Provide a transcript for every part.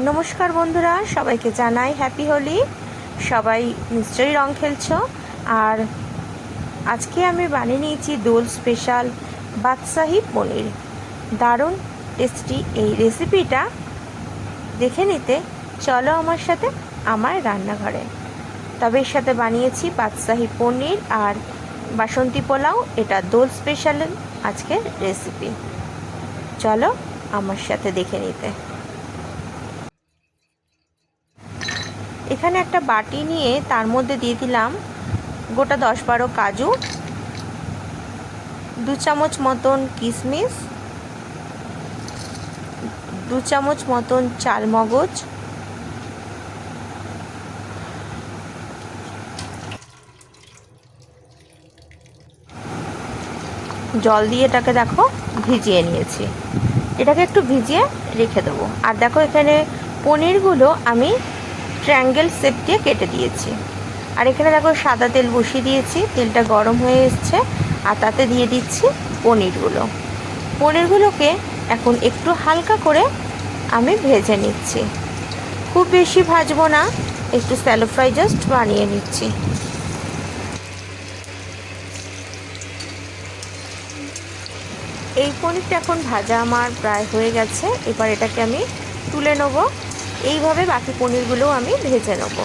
নমস্কার বন্ধুরা, সবাইকে জানাই হ্যাপি হোলি সবাই নিশ্চয়ই রং খেলছো। আর আজকে আমি বানিয়ে নিয়েছি দোল স্পেশাল বাদশাহি পনির। দারুণ টেস্টি এই রেসিপিটা দেখে নিতে চলো আমার সাথে আমার রান্নাঘরে। তবে এর সাথে বানিয়েছি বাদশাহি পনির আর বাসন্তী পোলাও, এটা দোল স্পেশাল আজকের রেসিপি চলো আমার সাথে দেখে নিতে। এখানে একটা বাটি নিয়ে তার মধ্যে দিয়ে দিলাম গোটা দশ বারো কাজু, দু চামচ মতন কিশমিশ দু চামচ মতন চাল মগজ, জল দিয়ে এটাকে দেখো ভিজিয়ে নিয়েছি। এটাকে একটু ভিজিয়ে রেখে দেবো। আর দেখো এখানে পনিরগুলো আমি ট্রায়াঙ্গেল শেপ দিয়ে কেটে দিয়েছি। আর এখানে দেখো সাদা তেল বসিয়ে দিয়েছি, তেলটা গরম হয়ে এসছে, আর তাতে দিয়ে দিচ্ছি পনিরগুলো। পনিরগুলোকে এখন একটু হালকা করে আমি ভেজে নিচ্ছি। খুব বেশি ভাজবো না, একটু স্যালো ফ্রাই জাস্ট বানিয়ে নিচ্ছি। এই পনিরটা এখন ভাজা আমার প্রায় হয়ে গেছে, এবার এটাকে আমি তুলে নেব। এইভাবে বাকি পনিরগুলোও আমি ভেজে নেব।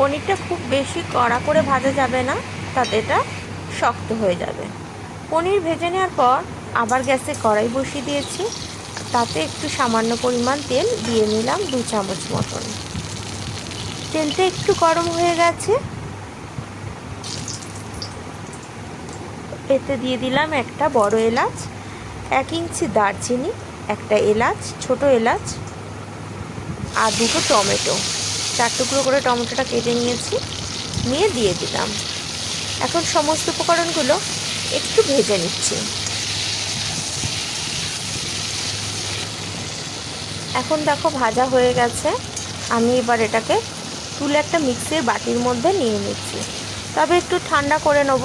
পনিরটা খুব বেশি কড়া করে ভাজা যাবে না, তাতে এটা শক্ত হয়ে যাবে। পনির ভেজে নেওয়ার পর আবার গ্যাসে কড়াই বসিয়ে দিয়েছি। তাতে একটু সামান্য পরিমাণ তেল দিয়ে নিলাম দু চামচ মতন। তেলটা একটু গরম হয়ে গেছে। এতে দিয়ে দিলাম একটা বড় এলাচ, এক ইঞ্চি দারচিনি, একটা এলাচ, ছোট এলাচ, আর দুটো টমেটো। চার টুকরো করে টমেটোটা কেটে নিয়েছি, নিয়ে দিয়ে দিলাম। এখন সমস্ত উপকরণগুলো একটু ভেজে নিচ্ছি। এখন দেখো ভাজা হয়ে গেছে। আমি এবার এটাকে তুলে একটা মিক্সির বাটির মধ্যে নিয়ে নিচ্ছি। তবে একটু ঠান্ডা করে নেব,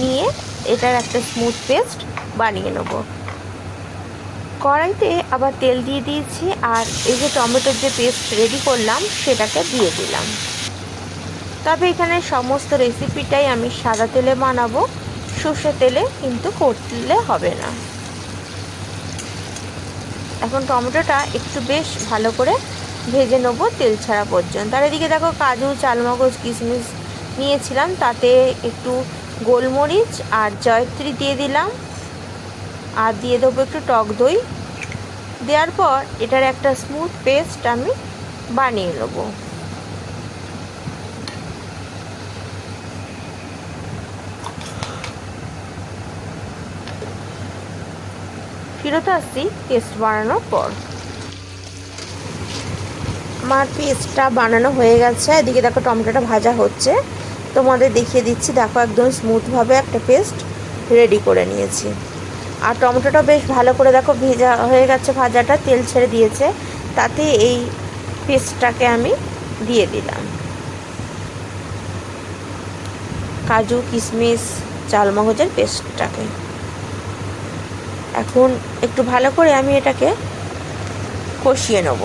নিয়ে এটার একটা স্মুথ পেস্ট বানিয়ে নেব। কড়াইতে আবার তেল দিয়ে দিয়েছি আর এই যে টমেটোর যে পেস্ট রেডি করলাম, সেটাকে দিয়ে দিলাম। তবে এখানে সমস্ত রেসিপিটাই আমি সাদা তেলে বানাবো। সর্ষে তেলে কিন্তু করলে হবে না। এখন টমেটোটা একটু বেশ ভালো করে ভেজে নেব তেল ছাড়া পর্যন্ত। আর এদিকে দেখো কাজু, চালমগজ, কিশমিশ নিয়েছিলাম, তাতে একটু গোলমরিচ আর জয়ত্রী দিয়ে দিলাম। আর দিয়ে দেবো একটু টক দই। দেওয়ার পর এটার একটা স্মুথ পেস্ট আমি বানিয়ে নেব। ফিরত আসছি পেস্ট বানানোর পর। আমার পেস্টটা বানানো হয়ে গেছে। এদিকে দেখো টমেটোটা ভাজা হচ্ছে। তোমাদের দেখিয়ে দিচ্ছি। দেখো একদম স্মুথভাবে একটা পেস্ট রেডি করে নিয়েছি। আর টমেটোটা বেশ ভালো করে দেখো ভেজা হয়ে গেছে ভাজাটা, তেল ছেড়ে দিয়েছে। তাতে এই পেস্টটাকে আমি দিয়ে দিলাম। কাজু, কিশমিশ, চালমগজের পেস্টটাকে। এখন একটু ভালো করে আমি এটাকে কষিয়ে নেব।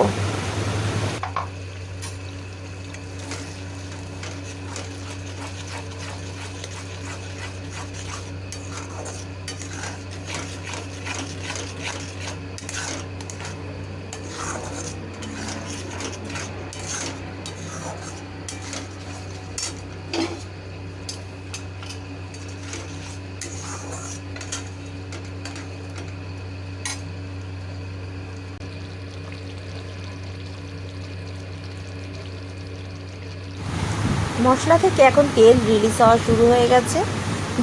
মশলা থেকে এখন তেল রিলিজ হওয়া শুরু হয়ে গেছে।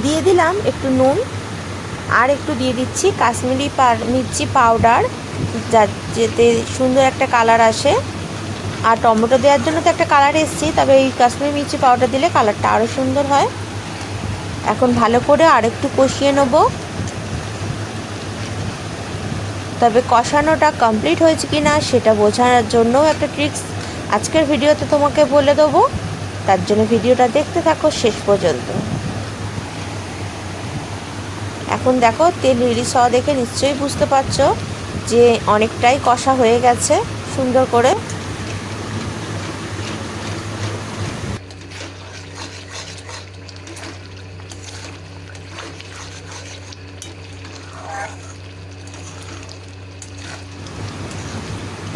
দিয়ে দিলাম একটু নুন, আর একটু দিয়ে দিচ্ছি কাশ্মীরি মির্চি পাউডার যা যেতে সুন্দর একটা কালার আসে। আর টমেটো দেওয়ার জন্য তো একটা কালার এসছি, তবে এই কাশ্মীরি মির্চি পাউডার দিলে কালারটা আরও সুন্দর হয়। এখন ভালো করে আরেকটু কষিয়ে নেব। তবে কষানোটা কমপ্লিট হয়েছে কি না সেটা বোঝানোর জন্য একটা ট্রিক্স আজকের ভিডিওতে তোমাকে বলে দেবো। তার জন্য ভিডিওটা দেখতে থাকো শেষ পর্যন্ত। এখন দেখো, তেল রিলিজ হওয়া দেখে নিশ্চয়ই বুঝতে পারছ যে অনেকটাই কষা হয়ে গেছে সুন্দর করে।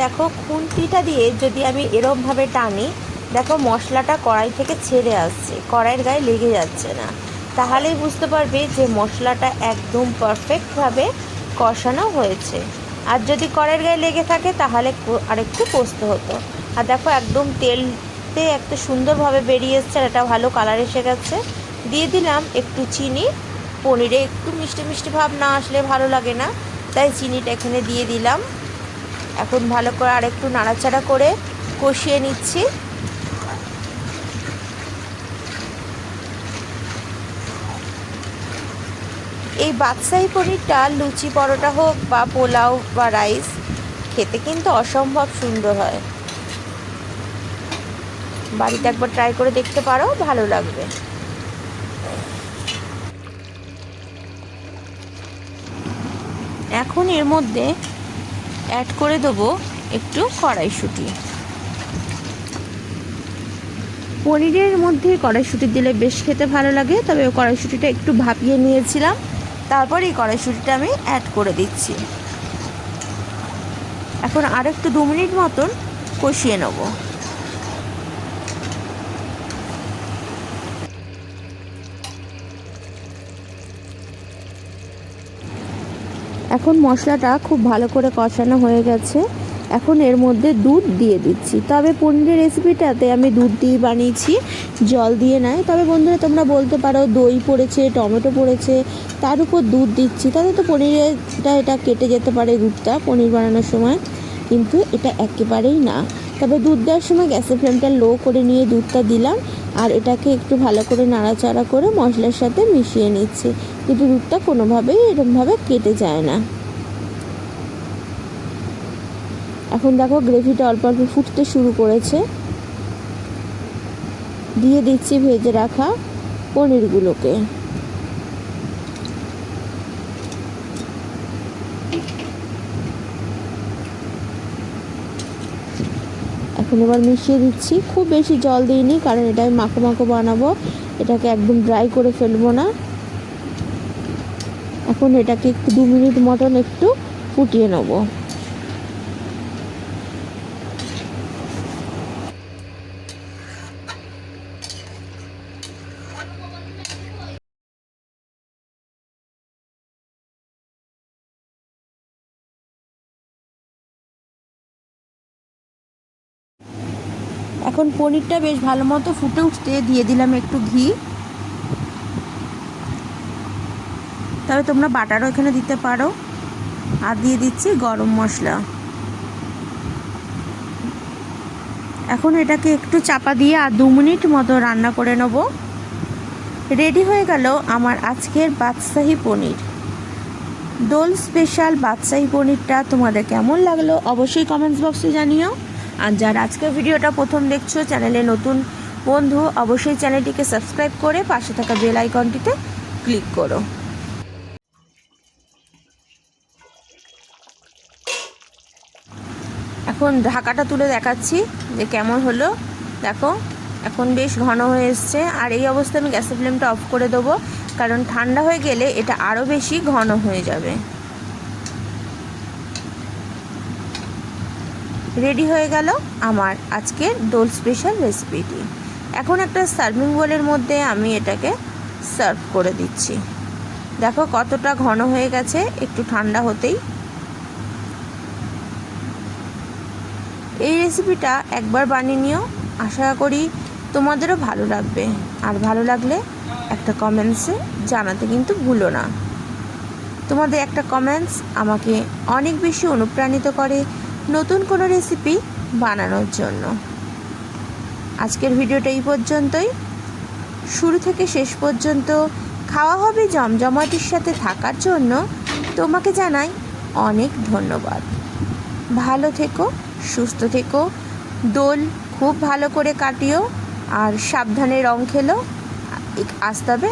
দেখো, খুন্তিটা দিয়ে যদি আমি এরমভাবে টানি দেখো, মশলাটা কড়াই থেকে ছেড়ে আসছে। কড়াইয়ের গায়ে লেগে যাচ্ছে না। তাহলেই বুঝতে পারবে যে মশলাটা একদম পারফেক্টভাবে কষানো হয়েছে। আর যদি কড়াইয়ের গায়ে লেগে থাকে, তাহলে আরেকটু কষতে হতো। আর দেখো, একদম তেলতে একটা সুন্দরভাবে বেরিয়ে এসছে আর এটা ভালো কালার এসে গেছে। দিয়ে দিলাম একটু চিনি। পনিরে একটু মিষ্টি মিষ্টি ভাব না আসলে ভালো লাগে না। তাই চিনিটা এখানে দিয়ে দিলাম। এখন ভালো করে আরেকটু নাড়াচাড়া করে কষিয়ে নিচ্ছি। এই বাদশাহী পনিরটা লুচি, পরোটা হোক বা পোলাও বা রাইস, খেতে কিন্তু অসম্ভব সুন্দর হয়। বাড়িতে একবার ট্রাই করে দেখতে পারো, ভালো লাগবে। এখন এর মধ্যে অ্যাড করে দেবো একটু কড়াইশুঁটি। পনিরের মধ্যে কড়াইশুঁটি দিলে বেশ খেতে ভালো লাগে, তবে কড়াইশুঁটিটা একটু ভাপিয়ে নিয়েছিলাম। তারপর এই কড়াইশুঁটিটা আমি অ্যাড করে দিচ্ছি। এখন আরেকটু দু মিনিট মতন কষিয়ে নেব। এখন মশলাটা খুব ভালো করে কষানো হয়ে গেছে। এখন এর মধ্যে দুধ দিয়ে দিচ্ছি। তবে পনিরের রেসিপিটাতে আমি দুধ দিয়ে বানিয়েছি, জল দিয়ে নয় তবে বন্ধুরা, তোমরা বলতে পারো দই পড়েছে, টমেটো পড়েছে, তার উপর দুধ দিচ্ছি। তাহলে তো পনিরেরটা এটা কেটে যেতে পারে দুধটা পনির বানানোর সময়, কিন্তু এটা একেবারেই না। তবে দুধ দেওয়ার সময় গ্যাসের ফ্লেমটা লো করে নিয়ে দুধটা দিলাম, আর এটাকে একটু ভালো করে নাড়াচাড়া করে মশলার সাথে মিশিয়ে নিচ্ছি। কিন্তু দুধটা কোনোভাবেই এরকমভাবে কেটে যায় না। এখন দেখো গ্রেভিটা অল্প অল্প ফুটতে শুরু করেছে। দিয়ে দিচ্ছি ভেজে রাখা পনিরগুলোকে। এখন এবার মিশিয়ে দিচ্ছি। খুব বেশি জল দিইনি, কারণ এটা আমি মাখো মাখো বানাবো। এটাকে একদম ড্রাই করে ফেলব না। এখন এটাকে একটু দু মিনিট মতন একটু ফুটিয়ে নেব। এখন পনিরটা বেশ ভালো মতো ফুটে উঠতে দিয়ে দিলাম একটু ঘি। তবে তোমরা বাটারও এখানে দিতে পারো। আর দিয়ে দিচ্ছি গরম মশলা। এখন এটাকে একটু চাপা দিয়ে আর দু মিনিট মতো রান্না করে নেব। রেডি হয়ে গেল আমার আজকের বাদশাহী পনির। দোল স্পেশাল বাদশাহী পনিরটা তোমাদের কেমন লাগল অবশ্যই কমেন্টস বক্সে জানিও। আর যারা আজকের ভিডিওটা প্রথম দেখছ, চ্যানেলে নতুন বন্ধু, অবশ্যই চ্যানেলটিকে সাবস্ক্রাইব করে পাশে থাকা বেল আইকনটিতে ক্লিক করো। এখন ঢাকাটা তুলে দেখাচ্ছি যে কেমন হলো। দেখো, এখন বেশ ঘন হয়ে এসছে। আর এই অবস্থায় আমি গ্যাসের ফ্লেমটা অফ করে দেবো, কারণ ঠান্ডা হয়ে গেলে এটা আরও বেশি ঘন হয়ে যাবে। রেডি হয়ে গেল আমার আজকের দোল স্পেশাল রেসিপিটি এখন একটা সার্ভিং বোলের মধ্যে আমি এটাকে সার্ভ করে দিচ্ছি। দেখো কতটা ঘন হয়ে গেছে, একটু ঠান্ডা হতেই। এই রেসিপিটা একবার বানিয়ে নিও, আশা করি তোমাদেরও ভালো লাগবে। আর ভালো লাগলে একটা কমেন্টসে জানাতে কিন্তু ভুলো না। তোমাদের একটা কমেন্টস আমাকে অনেক বেশি অনুপ্রাণিত করে নতুন কোনো রেসিপি বানানোর জন্য। আজকের ভিডিওটা এই পর্যন্তই। শুরু থেকে শেষ পর্যন্ত খাওয়া হবে জমজমাটির সাথে থাকার জন্য তোমাকে জানাই অনেক ধন্যবাদ। ভালো থেকো, সুস্থ থেকো, দোল খুব ভালো করে কাটিও, আর সাবধানে রং খেলো আসতে হবে